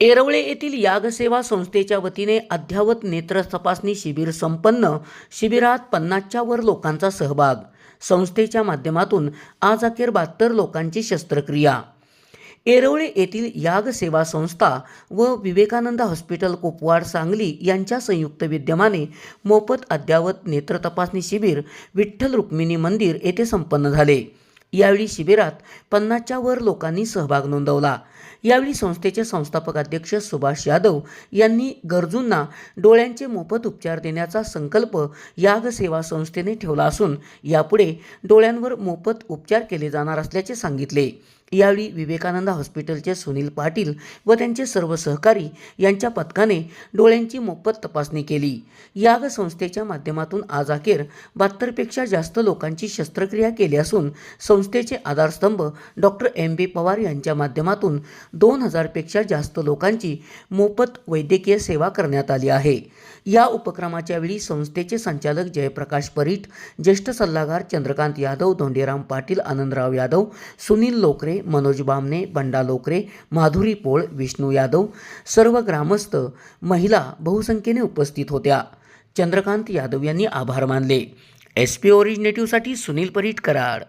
येरवळे येथील यागसेवा संस्थेच्या वतीने अद्ययावत नेत्र तपासणी शिबिर संपन्न शिबिरात पन्नासच्या वर लोकांचा सहभाग. संस्थेच्या माध्यमातून आज अखेर बहात्तर लोकांची शस्त्रक्रिया. येरवळे येथील याग सेवा संस्था व विवेकानंद हॉस्पिटल कुपवाड सांगली यांच्या संयुक्त विद्यमाने मोफत अद्ययावत नेत्र तपासणी शिबिर विठ्ठल रुक्मिणी मंदिर येथे संपन्न झाले. यावेळी शिबिरात पन्नासच्या वर लोकांनी सहभाग नोंदवला. यावेळी संस्थेचे संस्थापक अध्यक्ष सुभाष यादव यांनी गरजूंना डोळ्यांचे मोफत उपचार देण्याचा संकल्प याग सेवा संस्थेने ठेवला असून यापुढे डोळ्यांवर मोफत उपचार केले जाणार असल्याचे सांगितले. यावेळी विवेकानंद हॉस्पिटलचे सुनील पाटील व त्यांचे सर्व सहकारी यांच्या पथकाने डोळ्यांची मोफत तपासणी केली. याग संस्थेच्या माध्यमातून आज अखेर बहात्तरपेक्षा जास्त लोकांची शस्त्रक्रिया केली असून संस्थेचे आधारस्तंभ डॉक्टर एम. बी. पवार यांच्या माध्यमातून दोन हजारपेक्षा जास्त लोकांची मोफत वैद्यकीय सेवा करण्यात आली आहे. या उपक्रमाच्या वेळी संस्थेचे संचालक जयप्रकाश परीट ज्येष्ठ सल्लागार चंद्रकांत यादव धोंडीराम पाटील आनंदराव यादव सुनील लोकरे मनोज बामणे बंडा लोकरे माधुरी पोळ विष्णू यादव सर्व ग्रामस्थ महिला बहुसंख्येने उपस्थित होत्या. चंद्रकांत यादव यांनी आभार मानले. एस पी ओरिजिनेटिव्हसाठी सुनील परीट कराड.